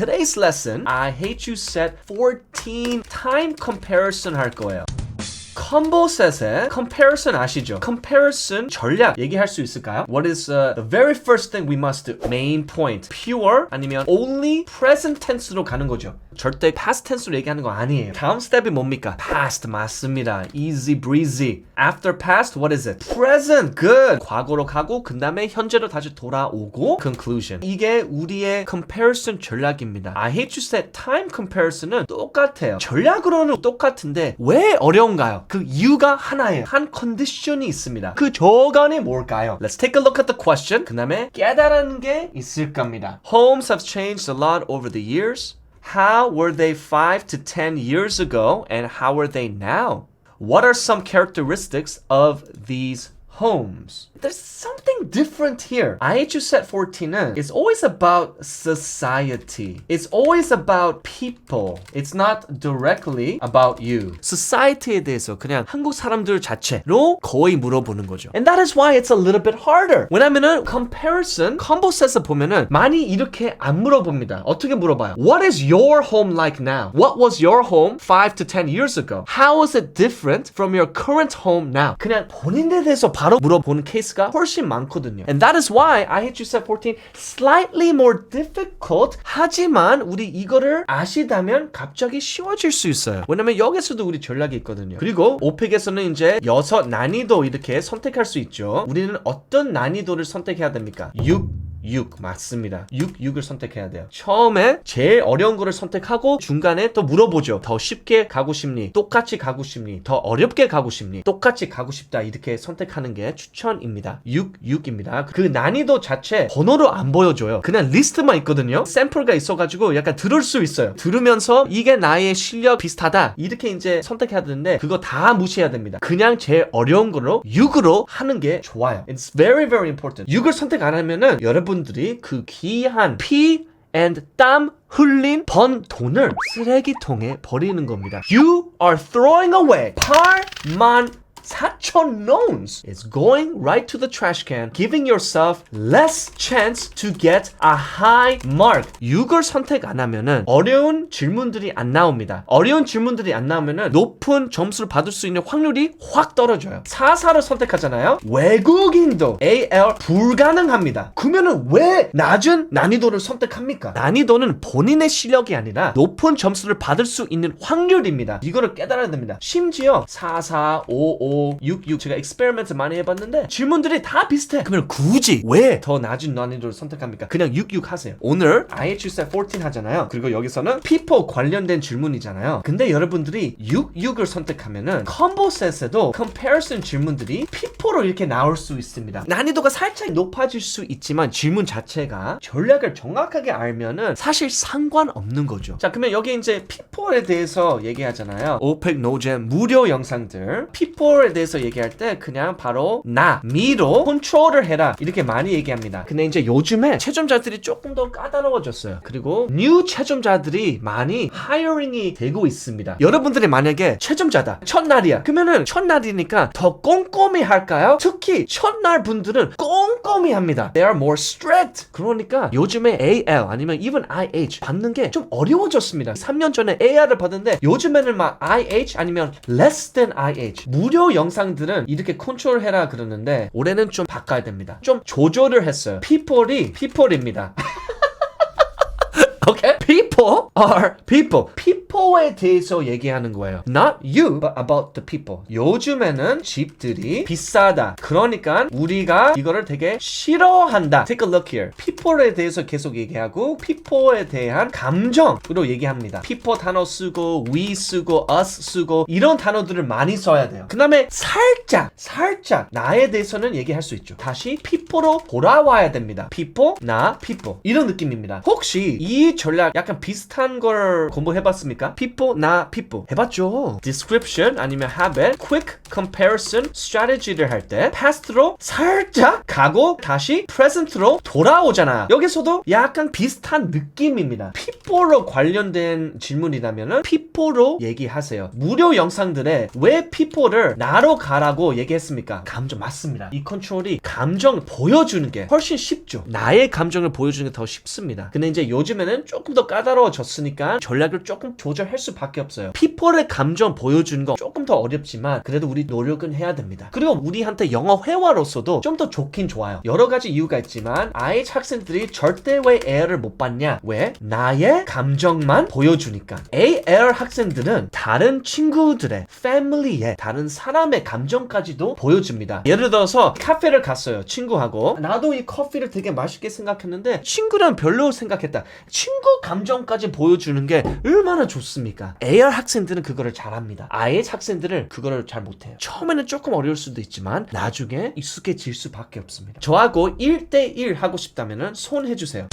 today's lesson I hate you set 14 time comparison 할 거예요. 컴보 셋의 comparison 아시죠? comparison 전략 얘기할 수 있을까요? What is uh, the very first thing we must do? Main point. pure 아니면 only present tense로 가는 거죠. 절대 past tense로 얘기하는 거 아니에요. 다음 스텝이 뭡니까? past 맞습니다. easy breezy. after past what is it? present. good. 과거로 가고 그 다음에 현재로 다시 돌아오고 conclusion. 이게 우리의 comparison 전략입니다. I hate you said time comparison은 똑같아요. 전략으로는 똑같은데 왜 어려운가요? 그 이유가 하나예요. 한 컨디션이 있습니다. 그 조건이 뭘까요? Let's take a look at the question. 그 다음에 깨달은 게 있을 겁니다. Homes have changed a lot over the years. How were they 5 to 10 years ago and how are they now? What are some characteristics of these homes? There's something different here. IHU set 14은 it's always about society. It's always about people. It's not directly about you. society에 대해서 그냥 한국 사람들 자체로 거의 물어보는 거죠. And that is why it's a little bit harder. 왜냐면은 comparison, comboset에 보면은 많이 이렇게 안 물어봅니다. 어떻게 물어봐요? What is your home like now? What was your home 5 to 10 years ago? How is it different from your current home now? 그냥 본인에 대해서 바로 물어보는 케이스가 훨씬 많거든요. And that is why I hate you set 14 slightly more difficult 하지만 우리 이거를 아시다면 갑자기 쉬워질 수 있어요. 왜냐면 여기서도 우리 전략이 있거든요. 그리고 오픽에서는 이제 여섯 난이도 이렇게 선택할 수 있죠. 우리는 어떤 난이도를 선택해야 됩니까? 6 6 맞습니다. 6 6을 선택해야 돼요. 처음에 제일 어려운 거를 선택하고 중간에 또 물어보죠. 더 쉽게 가고 싶니? 똑같이 가고 싶니? 더 어렵게 가고 싶니? 똑같이 가고 싶다. 이렇게 선택하는 게 추천입니다. 6 6입니다. 그 난이도 자체 번호로 안 보여줘요. 그냥 리스트만 있거든요. 샘플가 있어가지고 약간 들을 수 있어요. 들으면서 이게 나의 실력 비슷하다. 이렇게 이제 선택해야 되는데 그거 다 무시해야 됩니다. 그냥 제일 어려운 걸로 6으로 하는 게 좋아요. It's very very important. 6을 선택 안 하면은 여러분 들이 그 귀한 피 and 땀 흘린 번 돈을 쓰레기통에 버리는 겁니다. You are throwing away 8만 4천 loans is going right to the trash can, giving yourself less chance to get a high mark. 6을 선택 안 하면은 어려운 질문들이 안 나옵니다. 어려운 질문들이 안 나오면은 높은 점수를 받을 수 있는 확률이 확 떨어져요. 4사를 선택하잖아요. 외국인도 AL 불가능합니다. 그러면은 왜 낮은 난이도를 선택합니까? 난이도는 본인의 실력이 아니라 높은 점수를 받을 수 있는 확률입니다. 이거를 깨달아야 됩니다. 심지어 4, 4, 5, 5 6, 6 제가 익스페리먼트 많이 해봤는데 질문들이 다 비슷해. 그러면 굳이 왜 더 낮은 난이도를 선택합니까? 그냥 6, 6 하세요. 오늘 IHU set 14 하잖아요. 그리고 여기서는 people 관련된 질문이잖아요. 근데 여러분들이 6, 6을 선택하면은 컴보 셋에도 comparison 질문들이 people로 이렇게 나올 수 있습니다. 난이도가 살짝 높아질 수 있지만 질문 자체가 전략을 정확하게 알면은 사실 상관없는 거죠. 자, 그러면 여기 이제 people에 대해서 얘기하잖아요. 오펙 노잼 무료 영상들 people 에 대해서 얘기할 때 그냥 바로 나, me로 컨트롤을 해라 이렇게 많이 얘기합니다. 근데 이제 요즘에 채점자들이 조금 더 까다로워졌어요. 그리고 new 채점자들이 많이 하이어링이 되고 있습니다. 여러분들이 만약에 채점자다 첫날이야 그러면은 첫날이니까 더 꼼꼼히 할까요? 특히 첫날 분들은 꼼꼼히 합니다. They are more strict. 그러니까 요즘에 AL 아니면 even IH 받는 게 좀 어려워졌습니다. 3년 전에 AR을 받는데 요즘에는 막 IH 아니면 less than IH 무료 영상들은 이렇게 컨트롤해라 그러는데 올해는 좀 바꿔야 됩니다. 좀 조절을 했어요. people이 people입니다. Okay? Are people. people에 대해서 얘기하는 거예요. Not you, but about the people. 요즘에는 집들이 비싸다. 그러니까 우리가 이거를 되게 싫어한다. Take a look here. people에 대해서 계속 얘기하고 people에 대한 감정으로 얘기합니다. people 단어 쓰고 we 쓰고 us 쓰고 이런 단어들을 많이 써야 돼요. 그 다음에 살짝 살짝 나에 대해서는 얘기할 수 있죠. 다시 people로 돌아와야 됩니다. people, 나, people 이런 느낌입니다. 혹시 이 전략 약간 비 슷한 걸 공부해봤습니까? 해봤습니까? people, 나, people. 해봤죠. description 아니면 habit, quick comparison strategy를 할 때 past로 살짝 가고 다시 present로 돌아오잖아. 여기서도 약간 비슷한 느낌입니다. people로 관련된 질문이라면은 people로 얘기하세요. 무료 영상들에 왜 people를 나로 가라고 얘기했습니까? 감정 맞습니다. 이 컨트롤이 감정 보여주는 게 훨씬 쉽죠. 나의 감정을 보여주는 게 더 쉽습니다. 근데 이제 요즘에는 조금 더 까다로 워졌으니까 전략을 조금 조절할 수밖에 없어요. people의 감정 보여주는 거 조금 더 어렵지만 그래도 우리 노력은 해야 됩니다. 그리고 우리한테 영어 회화로서도 좀 더 좋긴 좋아요. 여러 가지 이유가 있지만 IH 학생들이 절대 왜 A를 못 받냐? 왜? 나의 감정만 보여주니까. AL 학생들은 다른 친구들의, 패밀리의, 다른 사람의 감정까지도 보여줍니다. 예를 들어서 카페를 갔어요. 친구하고. 나도 이 커피를 되게 맛있게 생각했는데 친구는 별로 생각했다. 친구 감정까지 보여주는 게 얼마나 좋습니까? AR 학생들은 그거를 잘합니다. IH 학생들은 그거를 잘 못해요. 처음에는 조금 어려울 수도 있지만 나중에 익숙해질 수밖에 없습니다. 저하고 1대1 하고 싶다면 손 해주세요.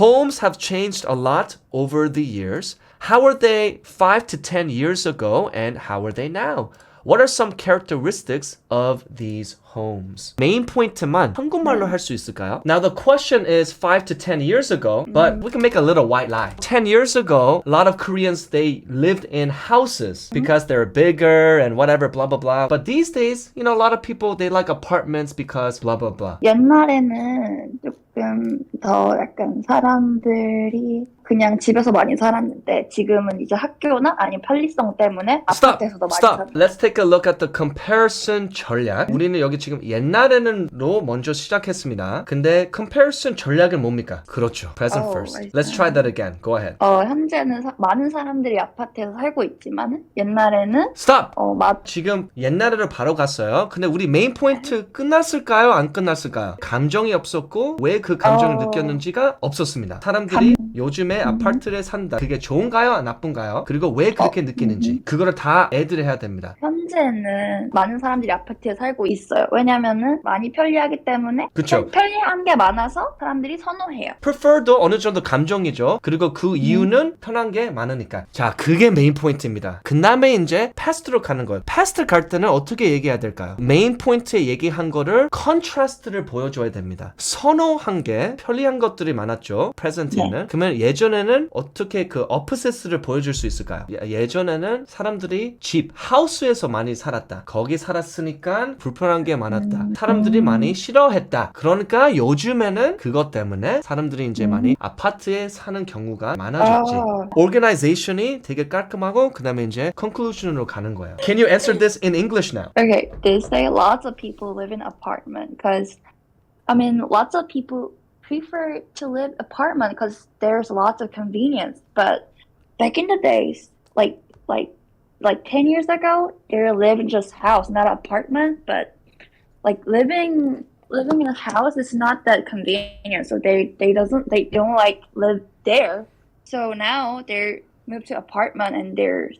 Homes have changed a lot over the years. How were they 5 to 10 years ago and how are they now? What are some characteristics of these homes? 메인 포인트만 한국말로 할 수 있을까요? Now the question is 5 to 10 years ago, but we can make a little white lie. 10 years ago, a lot of Koreans they lived in houses because they're bigger and whatever blah blah blah. But these days, you know, a lot of people they like apartments because blah blah blah. 옛날에는 조금 더 약간 사람들이 그냥 집에서 많이 살았는데 지금은 이제 학교나 아니면 편리성 때문에 Stop. 아파트에서도 많이 Stop. 살아요. Let's take a look at the comparison 전략. 우리는 여기 지금 옛날에는 로 먼저 시작했습니다. 근데 comparison 전략은 뭡니까? 그렇죠. Present Oh, first. I Let's try that again. Go ahead. 어, 현재는 사- 많은 사람들이 아파트에서 살고 있지만 옛날에는 Stop. 어, 마, 지금 옛날으로 바로 갔어요. 근데 우리 메인 포인트 끝났을까요? 안 끝났을까요? 감정이 없었고 왜 그 감정을 어. 느꼈는지가 없었습니다. 사람들이 요즘에 아파트에 산다. 그게 좋은가요? 나쁜가요? 그리고 왜 그렇게 느끼는지 그거를 다 애들이 해야 됩니다. 현재는 많은 사람들이 아파트에 살고 있어요. 왜냐면은 많이 편리하기 때문에 그쵸. 편- 편리한 게 많아서 사람들이 선호해요. prefer도 어느 정도 감정이죠. 그리고 그 이유는 편한 게 많으니까. 자, 그게 메인 포인트입니다. 그 다음에 이제 past로 가는 거예요. past 갈 때는 어떻게 얘기해야 될까요? 메인 포인트에 얘기한 거를 컨트라스트를 보여줘야 됩니다. 선호한 게 편리한 것들이 많았죠. present에는. 그러면 예전 에는 어떻게 그 opposite를 보여줄 수 있을까요? 예- 예전에는 사람들이 집, 하우스에서 많이 살았다. 거기 살았으니까 불편한 게 많았다. 사람들이 많이 싫어했다. 그러니까 요즘에는 그것 때문에 사람들이 이제 많이 아파트에 사는 경우가 많아졌지. 아. organization이 되게 깔끔하고 그다음에 이제 conclusion으로 가는 거예요. Can you answer this in English now? Okay, they say lots of people live in apartment because, I mean, lots of people prefer to live apartment because there's lots of convenience. But back in the days, like like like ten years ago, they live in just house, not apartment. But like living living in a house is not that convenient. So they they doesn't they don't like live there. So now they're moved to apartment and they're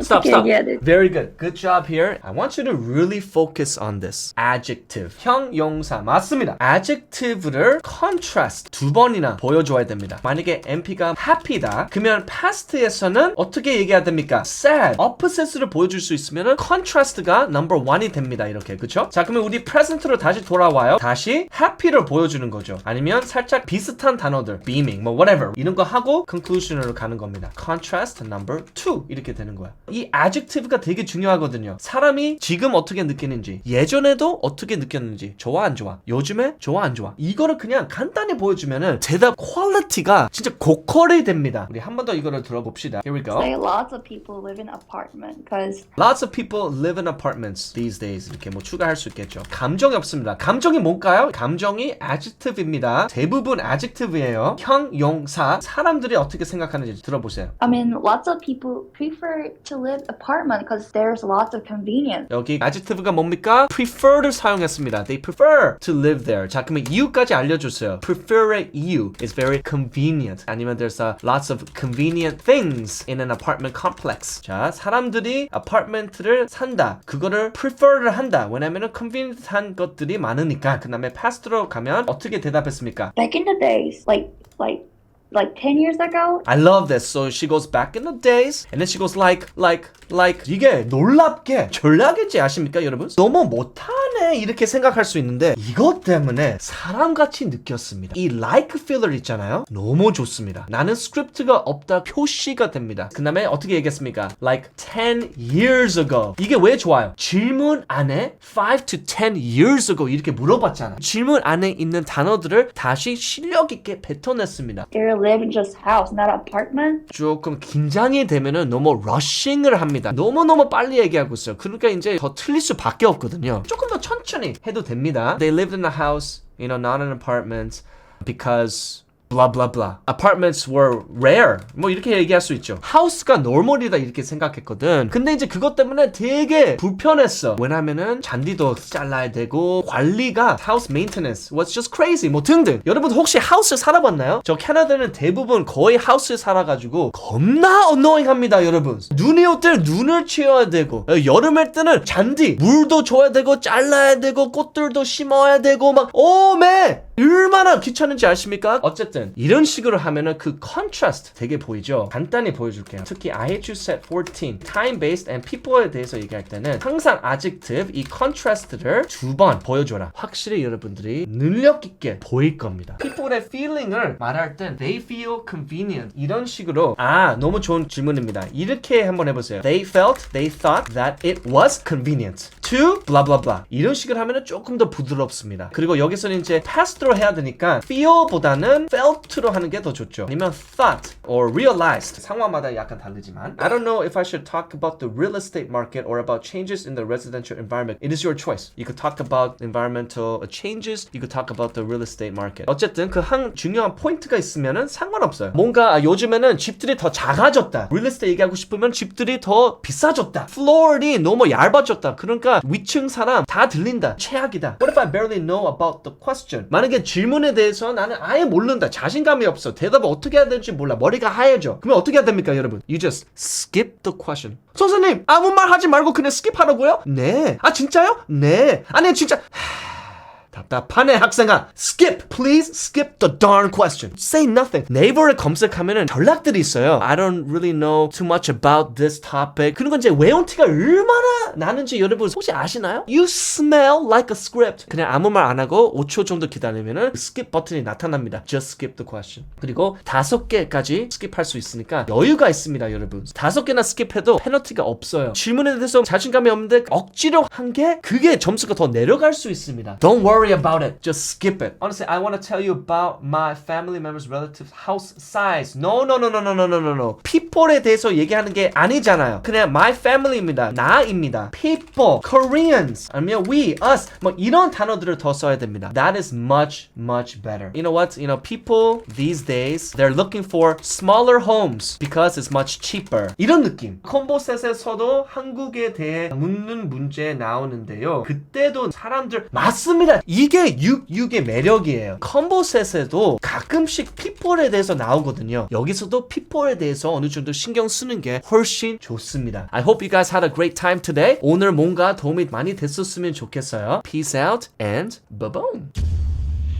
Stop, stop. Very good. Good job here. I want you to really focus on this. Adjective. 형용사. 맞습니다. Adjective를 contrast 두 번이나 보여줘야 됩니다. 만약에 MP가 happy다. 그러면 past에서는 어떻게 얘기해야 됩니까? sad. opposite를 보여줄 수 있으면 contrast가 number one이 됩니다. 이렇게. 그쵸? 자, 그러면 우리 present로 다시 돌아와요. 다시 happy를 보여주는 거죠. 아니면 살짝 비슷한 단어들. beaming, 뭐 whatever. 이런 거 하고 conclusion으로 가는 겁니다. contrast number two. 이렇게 되는 거야. 이 adjective가 되게 중요하거든요. 사람이 지금 어떻게 느끼는지, 예전에도 어떻게 느꼈는지, 좋아 안 좋아, 요즘에 좋아 안 좋아. 이거를 그냥 간단히 보여주면은 대답 퀄리티가 진짜 고퀄이 됩니다. 우리 한 번 더 이거를 들어봅시다. Here we go. Say lots of people live in apartment because Lots of people live in apartments these days. 이렇게 뭐 추가할 수 있겠죠. 감정이 없습니다. 감정이 뭔가요? 감정이 adjective입니다. 대부분 adjective예요. 형용사. 사람들이 어떻게 생각하는지 들어보세요. I mean lots of people prefer to live apartment because there's lots of convenience. 여기 adjective가 뭡니까? prefer를 사용했습니다. They prefer to live there. 자, 그러면 이유까지 알려주세요. prefer의 이유 is very convenient. 아니면 there's a lots of convenient things in an apartment complex. 자, 사람들이 아파트먼트를 산다. 그거를 prefer를 한다. 왜냐면은 convenient한 것들이 많으니까. 그 다음에 past로 가면 어떻게 대답했습니까? Back in the days, like like like 10 years ago. I love this. So she goes back in the days, and then she goes like, like, like 이게 놀랍게 전략이지 아십니까, 여러분? 너무 못하네 이렇게 생각할 수 있는데 이것 때문에 사람같이 느꼈습니다. 이 like filler 있잖아요, 너무 좋습니다. 나는 스크립트가 없다 표시가 됩니다. 그 다음에 어떻게 얘기했습니까? Like 10 years ago. 이게 왜 좋아요? 질문 안에 5 to 10 years ago 이렇게 물어봤잖아. 질문 안에 있는 단어들을 다시 실력 있게 뱉어냈습니다. Just house, not apartment. 조금 긴장이 되면은 너무 러싱을 합니다. 너무너무 빨리 얘기하고 있어요. 그러니까 이제 더 틀릴 수밖에 없거든요. 조금 더 천천히 해도 됩니다. They lived in a house, you know, not an apartment because blah blah blah. Apartments were rare. 뭐 이렇게 얘기할 수 있죠. 하우스가 normal이다 이렇게 생각했거든. 근데 이제 그것 때문에 되게 불편했어. 왜냐면은 잔디도 잘라야 되고 관리가 house maintenance was just crazy 뭐 등등. 여러분 혹시 하우스 살아봤나요? 저 캐나다는 대부분 거의 하우스 살아가지고 겁나 annoying합니다, 여러분. 눈이 올 때는 눈을 치워야 되고 어, 여름일 때는 잔디 물도 줘야 되고 잘라야 되고 꽃들도 심어야 되고 막 오메 얼마나 귀찮은지 아십니까? 어쨌든 이런 식으로 하면은 그 컨트라스트 되게 보이죠? 간단히 보여줄게요. 특히 I hate you set 14 time based and people에 대해서 얘기할 때는 항상 adjective 이 컨트라스트를 두 번 보여줘라. 확실히 여러분들이 능력 있게 보일 겁니다. people의 feeling을 말할 땐 they feel convenient 이런 식으로 아 너무 좋은 질문입니다. 이렇게 한번 해보세요. They felt, they thought that it was convenient to blah blah blah 이런 식으로 하면은 조금 더 부드럽습니다. 그리고 여기서는 이제 past 로 해야 되니까 feel보다는 felt로 하는 게 더 좋죠. 아니면 thought or realized 상황마다 약간 다르지만 I don't know if I should talk about the real estate market or about changes in the residential environment. It is your choice. You could talk about environmental changes. You could talk about the real estate market. 어쨌든 그 한 중요한 포인트가 있으면은 상관없어요. 뭔가 아, 요즘에는 집들이 더 작아졌다. real estate 얘기하고 싶으면 집들이 더 비싸졌다. 플로어이 너무 얇아졌다. 그러니까 위층 사람 다 들린다. 최악이다. What if I barely know about the question? 만약에 질문에 대해서 나는 아예 모른다. 자신감이 없어. 대답을 어떻게 해야 될지 몰라. 머리가 하얘져. 그러면 어떻게 해야 됩니까, 여러분? You just skip the question. 선생님, 아무 말 하지 말고 그냥 스킵하라고요? 네. 아, 진짜요? 네. 아니, 진짜. 답답하네 학생아. Skip please skip the darn question. Say nothing. 네이버를 검색하면은 전략들이 있어요. I don't really know too much about this topic. 그런 건 이제 외운 티가 얼마나 나는지 여러분 혹시 아시나요? You smell like a script. 그냥 아무 말 안 하고 5초 정도 기다리면은 skip 버튼이 나타납니다. Just skip the question. 그리고 다섯 개까지 스킵할 수 있으니까 여유가 있습니다 여러분. 다섯 개나 스킵해도 페널티가 없어요. 질문에 대해서 자신감이 없는데 억지로 한 게 그게 점수가 더 내려갈 수 있습니다. Don't worry about it. Just skip it. Honestly, I want to tell you about my family members' relatives' house size. No, no, no, no, no, no, no, no, no. People에 대해서 얘기하는 게 아니잖아요. 그냥 my family입니다. 나입니다. People, Koreans, 아니면 we, us, 뭐 이런 단어들을 더 써야 됩니다. That is much, much better. You know what? You know, people these days they're looking for smaller homes because it's much cheaper. 이런 느낌. 콤보셋에서도 한국에 대해 묻는 문제 나오는데요. 그때도 사람들 맞습니다. 이게 66의 매력이에요. 컴보셋에도 가끔씩 피폴에 대해서 나오거든요. 여기서도 피폴에 대해서 어느 정도 신경 쓰는 게 훨씬 좋습니다. I hope you guys had a great time today. 오늘 뭔가 도움이 많이 됐었으면 좋겠어요. Peace out and bye-bye.